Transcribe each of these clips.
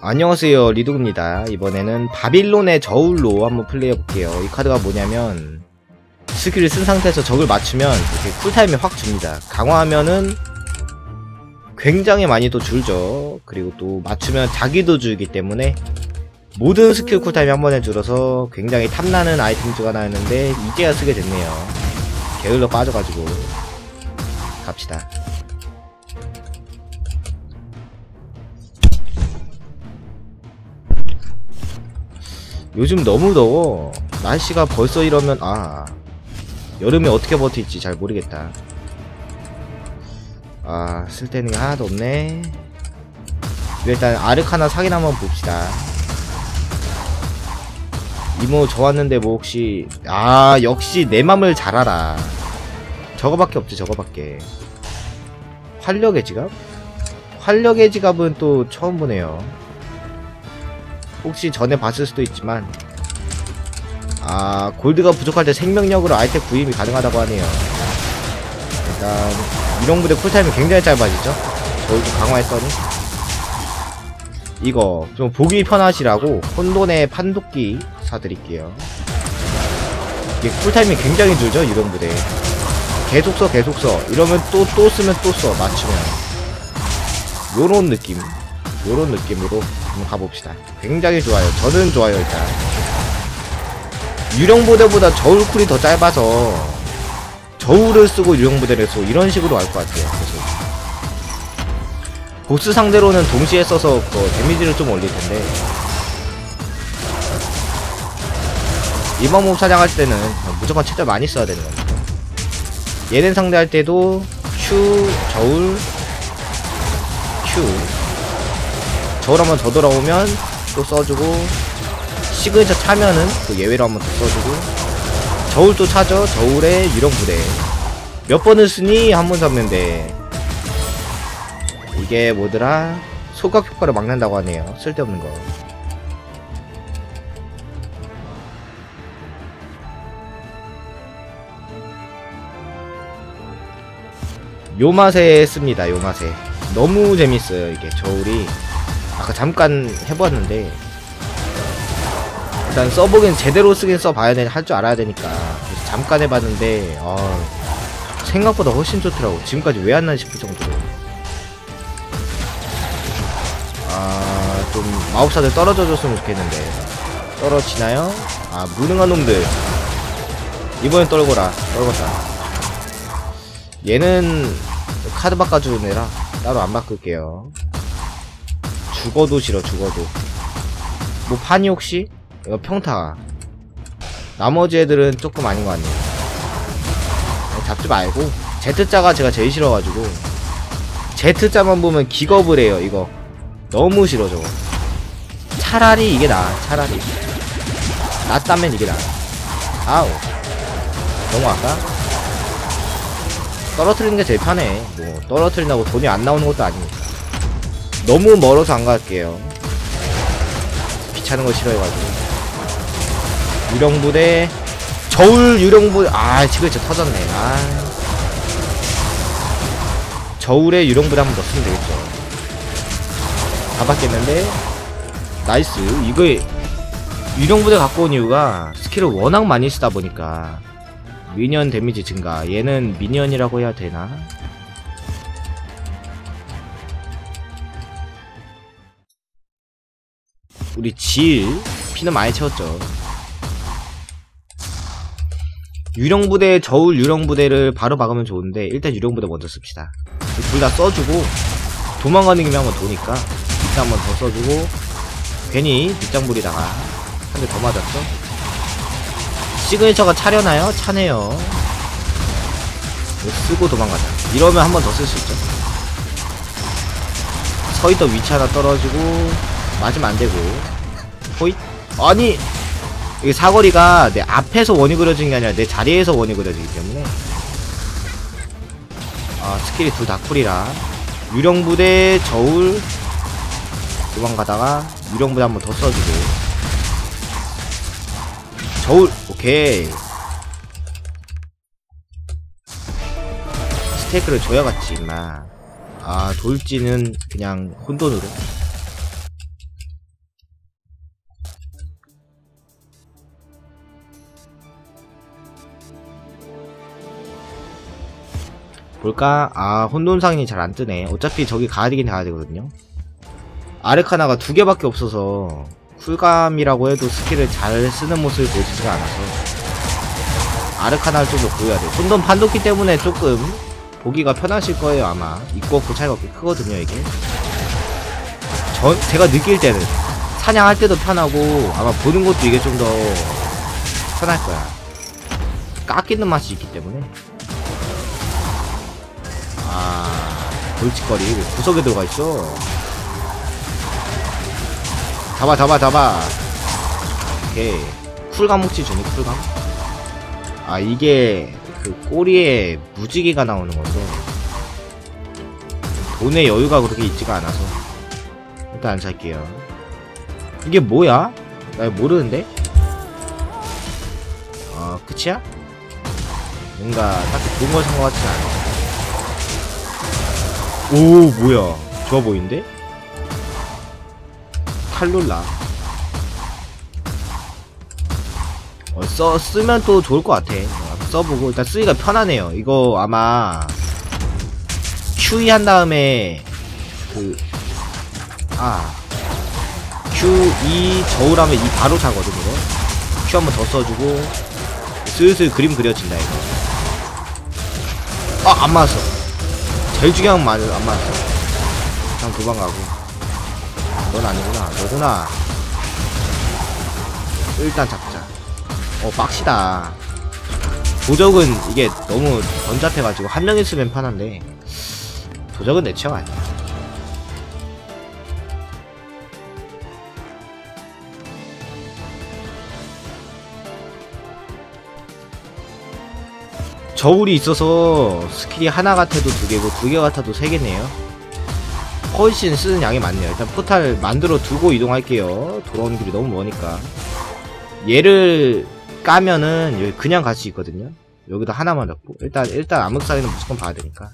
안녕하세요 리독입니다. 이번에는 바빌론의 저울로 한번 플레이해볼게요. 이 카드가 뭐냐면 스킬을 쓴 상태에서 적을 맞추면 이렇게 쿨타임이 확 줍니다. 강화하면은 굉장히 많이 또 줄죠. 그리고 또 맞추면 자기도 줄기 때문에 모든 스킬 쿨타임이 한 번에 줄어서 굉장히 탐나는 아이템 중 하나였는데 이제야 쓰게 됐네요. 게을러 빠져가지고 갑시다 요즘 너무 더워. 날씨가 벌써 이러면 아 여름에 어떻게 버틸지 잘 모르겠다. 아 쓸데는 게 하나도 없네. 일단 아르카나 사긴 한번 봅시다. 이모 좋았는데 뭐 혹시 아 역시 내 맘을 잘 알아. 저거밖에 없지 저거밖에. 활력의 지갑? 활력의 지갑은 또 처음 보네요 혹시 전에 봤을 수도 있지만 아 골드가 부족할 때 생명력으로 아이템 구입이 가능하다고 하네요. 일단 유령부대 쿨타임이 굉장히 짧아지죠? 저희도 강화했더니. 이거 좀 보기 편하시라고 혼돈의 판독기 사드릴게요. 이게 쿨타임이 굉장히 줄죠 유령부대. 계속 써 계속 써. 이러면 또 또 쓰면 또 써 맞추면. 요런 느낌 요런 느낌으로 한번 가봅시다. 굉장히 좋아요. 저는 좋아요 일단. 유령부대보다 저울 쿨이 더 짧아서 저울을 쓰고 유령부대를 쓰고 이런 식으로 할것 같아요 계속. 보스 상대로는 동시에 써서 그 데미지를 좀 올릴 텐데. 이방몸 사냥할 때는 무조건 최대 많이 써야 되는 겁니다 얘는 상대할 때도 Q, 저울, Q 저울 한번 더 돌아오면 또 써주고 시그니처 차면은 또 예외로 한번 더 써주고 저울 또 차죠. 저울에 유령 부대. 몇 번을 쓰니? 한번돼 이게 뭐더라? 소각 효과를 막는다고 하네요. 쓸데없는 거. 요 맛에 씁니다. 요 맛에. 너무 재밌어요 이게 저울이 아까 잠깐 해봤는데 일단 써보긴 제대로 쓰긴 써봐야 돼할줄 알아야 되니까. 잠깐 해봤는데 어, 생각보다 훨씬 좋더라고. 지금까지 왜 안 나지 싶을 정도로. 아좀 마법사들 떨어져 줬으면 좋겠는데. 떨어지나요? 아 무능한 놈들. 이번엔 떨고라. 떨궜다. 얘는 카드 바꿔주는 애라 따로 안 바꿀게요 죽어도 싫어 죽어도. 뭐 판이 혹시? 이거 평타. 나머지 애들은 조금 아닌 것 같네요. 잡지 말고. Z자가 제가 제일 싫어가지고. Z자만 보면 기겁을 해요 이거. 너무 싫어 저거. 차라리 이게 나아 차라리. 낫다면 이게 나아. 아우. 너무 아까? 떨어뜨리는 게 제일 편해. 뭐 떨어뜨린다고 돈이 안 나오는 것도 아니니까 너무 멀어서 안 갈게요. 귀찮은 거 싫어해가지고. 유령부대. 저울 유령부대 아 지금 진짜 터졌네. 아. 저울에 유령부대 한번 넣으면 되겠죠. 다 받겠는데. 나이스. 이거 유령부대 갖고 온 이유가 스킬을 워낙 많이 쓰다 보니까 미니언 데미지 증가. 얘는 미니언이라고 해야 되나? 우리 질 피는 많이 채웠죠. 유령부대 저울 유령부대를 바로 박으면 좋은데 일단 유령부대 먼저 씁시다. 둘 다 써주고 도망가는 김에 한번 도니까 일단 한번 더 써주고 괜히 빗장불이다가 한 대 더 맞았죠? 시그니처가 차려나요? 차네요. 쓰고 도망가자. 이러면 한 번 더 쓸 수 있죠. 서있던 위치 하나 떨어지고 맞으면 안되고. 호잇. 아니 이게 사거리가 내 앞에서 원이 그려지는 게 아니라 내 자리에서 원이 그려지기 때문에. 아 스킬이 둘 다 쿨이라. 유령부대 저울. 도망가다가 유령부대 한 번 더 써주고. 저울 오케이. 스테이크를 줘야겠지 임마. 아 돌지는 그냥 혼돈으로 볼까? 아 혼돈상이 잘 안 뜨네. 어차피 저기 가야 되긴 가야 되거든요. 아르카나가 두 개밖에 없어서 쿨감이라고 해도 스킬을 잘 쓰는 모습을 보여주지가 않아서 아르카나를 좀 더 보여야 돼요. 혼돈 판도끼 때문에 조금 보기가 편하실 거예요 아마. 있고 없고 차이가 꽤 크거든요 이게. 전 제가 느낄 때는 사냥할 때도 편하고 아마 보는 것도 이게 좀 더 편할 거야. 깎이는 맛이 있기 때문에 왜 구석에 들어가 있어. 잡아 잡아 잡아. 오케이. 쿨감 혹시 주니 쿨감? 아 이게 그 꼬리에 무지개가 나오는 건데. 돈의 여유가 그렇게 있지가 않아서. 일단 안 살게요. 이게 뭐야? 나 모르는데? 어 끝이야? 뭔가 딱히 좋은 걸 산 것 같진 않아 오 뭐야. 좋아 보이는데? 칼룰라. 어, 써, 쓰면 또 좋을 것 같아. 어, 써보고 일단 쓰기가 편하네요. 이거 아마 QE 한 다음에 그아 QE 저울하면 이 바로 차거든 이거 Q 한 번 더 써주고 슬슬 그림 그려진다 이거. 아안 맞았어 제일 중요한 건안 맞았어 그냥 도망 가고. 넌 아니구나. 너구나. 일단 잡자. 어 빡시다. 도적은 이게 너무 번잡해가지고 한 명 있으면 편한데 도적은 내 취향 아니야 저울이 있어서 스킬이 하나 같아도 두 개고 두 개 같아도 세 개네요. 훨씬 쓰는 양이 많네요. 일단 포탈 만들어 두고 이동할게요. 돌아오는 길이 너무 머니까. 얘를 까면은 여기 그냥 갈 수 있거든요. 여기다 하나만 넣고. 일단 일단 암흑사회는 무조건 봐야 되니까.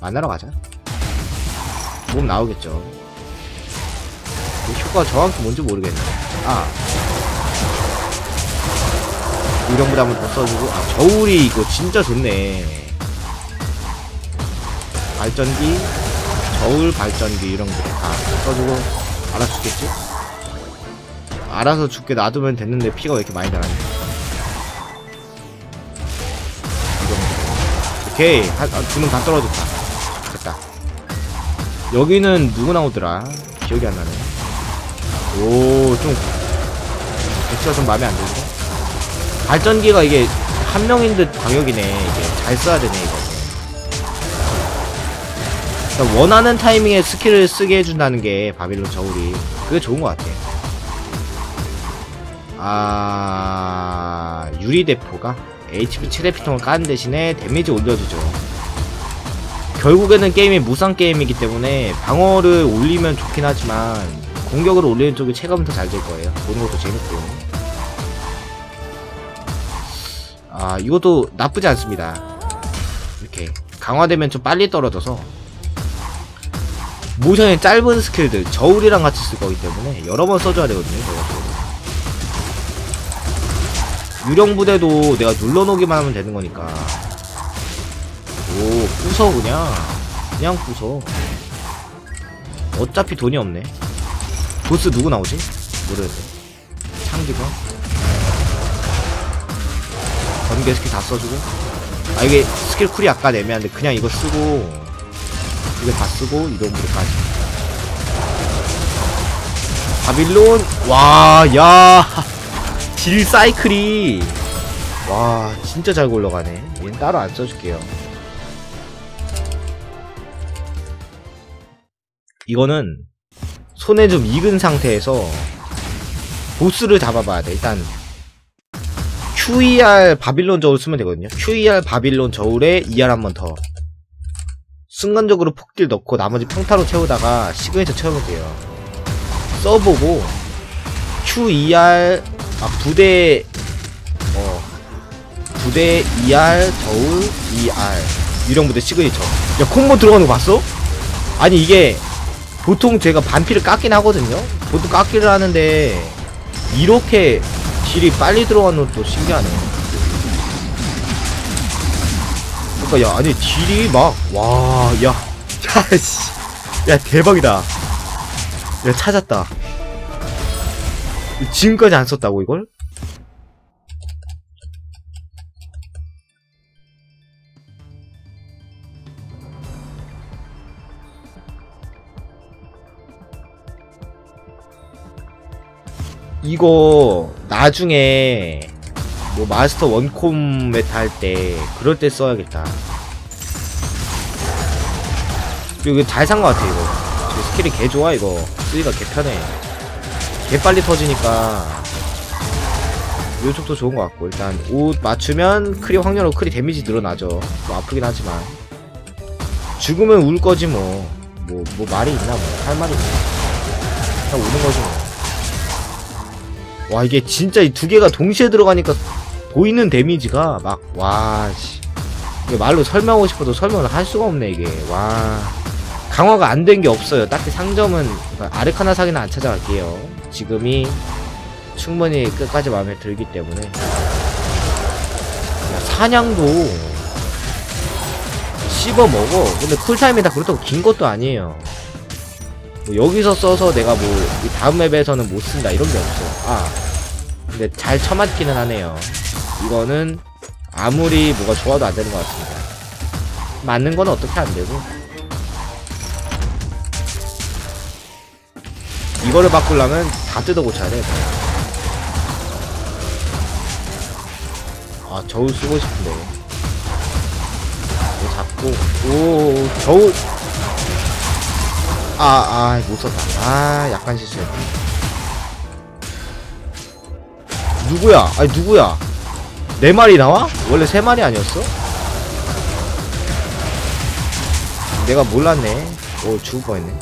만나러 가자. 몸 나오겠죠. 이 효과가 정확히 뭔지 모르겠네. 아 유령부대 한번 더 써주고. 아 저울이 이거 진짜 좋네. 발전기 저울 발전기 이런 거 다 써주고. 알아서 죽겠지? 알아서 죽게. 놔두면 됐는데 피가 왜 이렇게 많이 나가냐. 오케이. 두명 다 떨어졌다. 됐다. 여기는 누구 나오더라? 기억이 안 나네. 오좀 배치가 좀 마음에 안 드는데 발전기가 이게 한 명인 듯 광역이네. 이게 잘 써야 되네 이거. 그러니까 원하는 타이밍에 스킬을 쓰게 해준다는 게 바빌론 저울이 그게 좋은 것 같아. 아 유리대포가? HP 최대 피통을 까는 대신에 데미지 올려주죠. 결국에는 게임이 무쌍 게임이기 때문에 방어를 올리면 좋긴 하지만 공격을 올리는 쪽이 체감은 더 잘 될 거예요. 보는 것도 재밌고 아 이것도 나쁘지 않습니다. 이렇게 강화되면 좀 빨리 떨어져서 모션의 짧은 스킬들 저울이랑 같이 쓸 거기 때문에 여러 번 써줘야 되거든요 저것도 유령 부대도 내가 눌러놓기만 하면 되는 거니까. 오 부숴 그냥. 그냥 부숴 어차피 돈이 없네. 보스 누구 나오지? 모르겠네. 창기가 번개 스킬 다 써주고. 아 이게 스킬 쿨이 약간 애매한데 그냥 이거 쓰고 이거 다 쓰고 이동 무대까지. 바빌론? 와야질 사이클이. 와 진짜 잘 굴러가네. 얘는 따로 안 써줄게요. 이거는 손에 좀 익은 상태에서 보스를 잡아봐야 돼. 일단 QER 바빌론 저울 쓰면 되거든요. QER 바빌론 저울에 ER 한 번 더. 순간적으로 폭딜 넣고 나머지 평타로 채우다가 시그니처 돼요. 써보고 QER 아 부대 어 부대 ER 저울 ER 유령 부대 시그니처. 야 콤보 들어가는 거 봤어? 아니 이게 보통 제가 반피를 깎긴 하거든요. 보통 깎기를 하는데 이렇게 딜이 빨리 들어가는 것도 신기하네. 그러니까 야 아니 딜이 막와야 야씨 야 대박이다 야 찾았다 지금까지 안 썼다고 이걸? 이거 나중에 뭐 마스터 원콤 메타 할 때 그럴 때 써야겠다. 이거 잘 산 것 같아 이거. 스킬이 개 좋아 이거. 쓰기가 개 편해. 개 빨리 터지니까 요쪽도 좋은 것 같고 일단 옷 맞추면 크리 확률로 크리 데미지 늘어나죠. 뭐 아프긴 하지만. 죽으면 울 거지 뭐. 뭐, 뭐 말이 있나 뭐. 할 말이 있나. 그냥 우는 거지 뭐. 와 이게 진짜 이 두 개가 동시에 들어가니까 보이는 데미지가 막 와 씨. 이게 말로 설명하고 싶어도 설명을 할 수가 없네 이게. 와. 강화가 안 된 게 없어요. 딱히 상점은 그러니까 아르카나 사기는 안 찾아갈게요. 지금이 충분히 끝까지 마음에 들기 때문에. 야, 사냥도 씹어 먹어. 근데 쿨타임이 다 그렇다고 긴 것도 아니에요. 뭐 여기서 써서 내가 뭐이 다음 맵에서는 못 쓴다 이런 게 없어. 아 근데 잘 처맞기는 하네요 이거는 아무리 뭐가 좋아도 안 되는 것 같습니다 맞는 건 어떻게 안 되고 이거를 바꾸려면 다 뜯어 고쳐야 돼. 아 저울 쓰고 싶은데. 이거 잡고 오 저울 아아 못 썼다. 아 약간 실수했다. 누구야? 아니 누구야? 네 마리 나와? 원래 세 마리 아니었어? 내가 몰랐네. 오 죽을 뻔했네.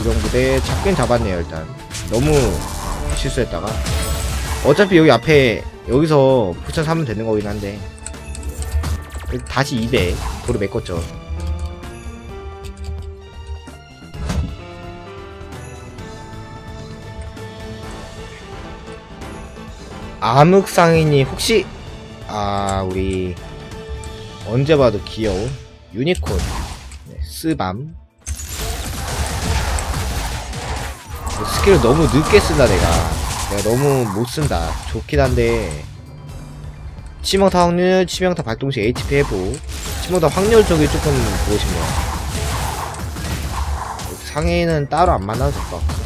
이런 부대 잡긴 잡았네요 일단 너무 실수했다가 어차피 여기 앞에 여기서 포천 사면 되는 거긴 한데 다시 2대 도로 메꿨죠 암흑상인이 혹시? 아 우리 언제 봐도 귀여운 유니콘. 네, 스밤. 스킬을 너무 늦게 쓴다 내가. 내가 너무 못 쓴다. 좋긴 한데. 치명타 확률, 치명타 발동 시 HP 회복 치명타 확률 쪽이 조금 보고 싶네요 상해는 따로 안 만나도 될것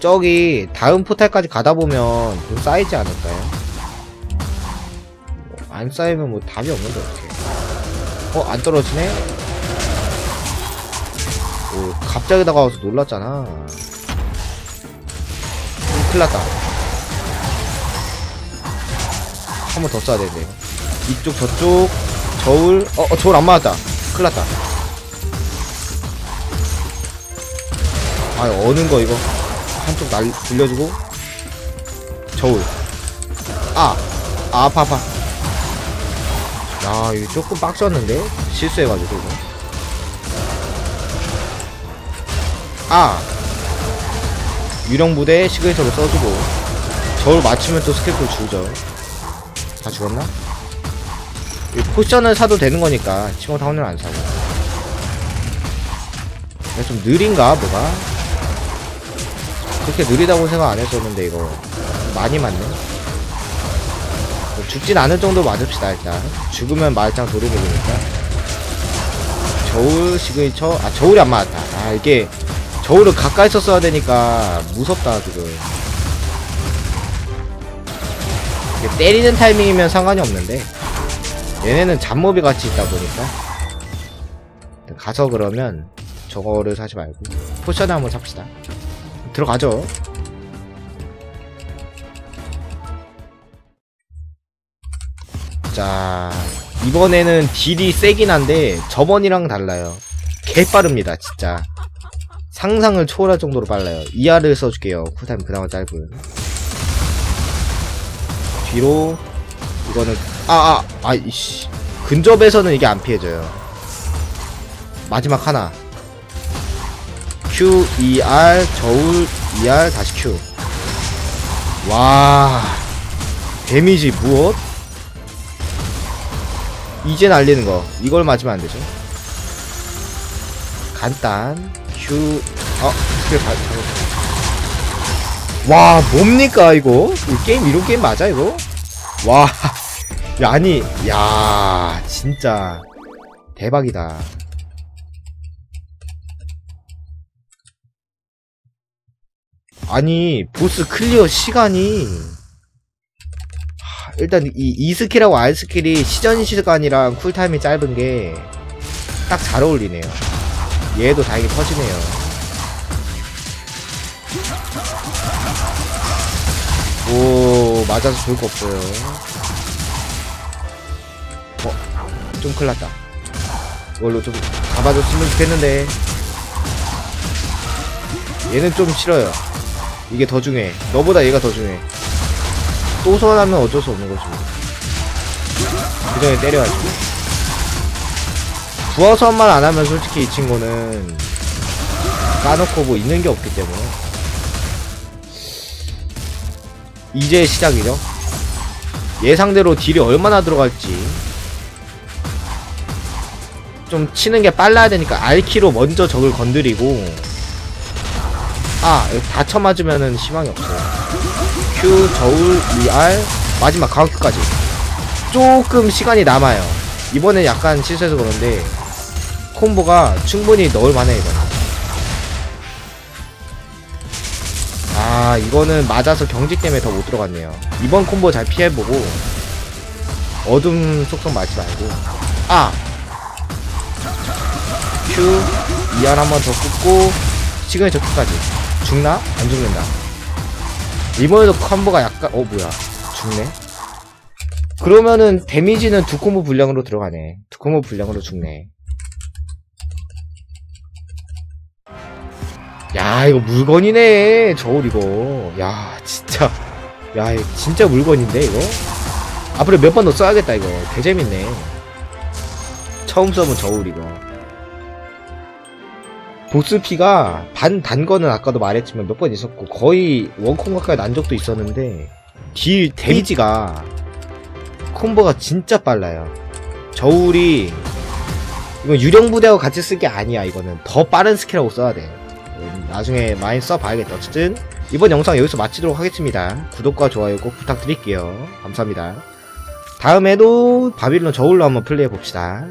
저기 다음 포탈까지 가다 보면 좀 쌓이지 않을까요? 뭐 안 쌓이면 뭐 답이 없는데 어떻게 어? 안 떨어지네? 오, 갑자기 다가와서 놀랐잖아. 큰일났다. 한 번더 써야 되는데. 이쪽, 저쪽, 저울, 어, 어 저울 안 맞았다. 큰일났다. 아, 어는 거 이거. 한쪽 날, 돌려주고. 저울. 아! 아, 아파, 아파. 야, 이거 조금 빡쳤는데? 실수해가지고, 이거. 아 유령 부대 시그니처로 써주고 저울 맞추면 또 스킬풀 주죠 다 죽었나? 포션을 사도 되는 거니까 치명타 확률 안 사고 좀 느린가 뭐가? 그렇게 느리다고 생각 안 했었는데 이거 많이 맞네. 뭐 죽진 않을 정도 맞읍시다 일단. 죽으면 말짱 도루묵이니까. 저울 시그니처? 아 저울이 안 맞았다. 아 이게 저울을 가까이서 써야 되니까 무섭다 지금. 때리는 타이밍이면 상관이 없는데. 얘네는 잡몹이 같이 있다 보니까. 가서 그러면 저거를 사지 말고 포션을 한번 삽시다 들어가죠 자 이번에는 딜이 세긴 한데 저번이랑 달라요 개빠릅니다 진짜 상상을 초월할 정도로 빨라요. 이하를 써줄게요. 쿨타임 그나마 짧은. 뒤로 이거는 아아 아, 아, 이씨 근접에서는 이게 안 피해져요. 마지막 하나 Q E R 저울 E R 다시 Q 와 데미지 무엇? 이제 날리는 거 이걸 맞으면 안 되죠 간단 휴 어, 스킬 발, 발- 와, 뭡니까, 이거? 이 게임, 이런 게임 맞아, 이거? 와, 야, 아니, 야, 진짜, 대박이다. 아니, 보스 클리어 시간이, 하, 일단, 이, 이 스킬하고 R 스킬이 시전 시간이랑 쿨타임이 짧은 게, 딱 잘 어울리네요. 얘도 다행히 터지네요. 오 맞아서 좋을 거 없어요 어? 좀 큰일났다 이걸로 좀 잡아줬으면 좋겠는데 얘는 좀 싫어요 이게 더 중요해. 너보다 얘가 더 중요해. 또 소환하면 어쩔 수 없는 거지. 그 전에 때려야지. 부어서만 안 하면 솔직히 이 친구는 까놓고 뭐 있는 게 없기 때문에. 이제 시작이죠. 예상대로 딜이 얼마나 들어갈지. 좀 치는 게 빨라야 되니까 R키로 먼저 적을 건드리고 아 다 쳐 맞으면은 희망이 없어요. Q 저울 ER 마지막 강화큐까지 조금 시간이 남아요. 이번엔 약간 실수해서 그런데 콤보가 충분히 넣을 만해 이번에. 아 이거는 맞아서 경직 때문에 더 못 들어갔네요 이번 콤보 잘 피해보고 어둠 속성 맞지 말고 아 Q ER 한번 더 꽂고 시그널 적기까지 죽나? 안 죽는다. 이번에도 콤보가 약간 어 뭐야. 죽네? 그러면은 데미지는 두 콤보 분량으로 들어가네. 두 콤보 분량으로 죽네. 야 이거 물건이네. 저울 이거. 야 진짜. 야 진짜 물건인데 이거? 앞으로 몇 번 더 써야겠다 이거. 개재밌네. 처음 써본 저울 이거 보스피가 반 단 거는 아까도 말했지만 몇 번 있었고 거의 원콤 가까이 난 적도 있었는데 딜 데미지가 콤보가 진짜 빨라요 저울이 이거 유령 부대하고 같이 쓸 게 아니야 이거는 더 빠른 스킬하고 써야 돼 음, 나중에 많이 써봐야겠다. 어쨌든 이번 영상 여기서 마치도록 하겠습니다. 구독과 좋아요 꼭 부탁드릴게요. 감사합니다. 다음에도 바빌론 저울로 한번 플레이해봅시다.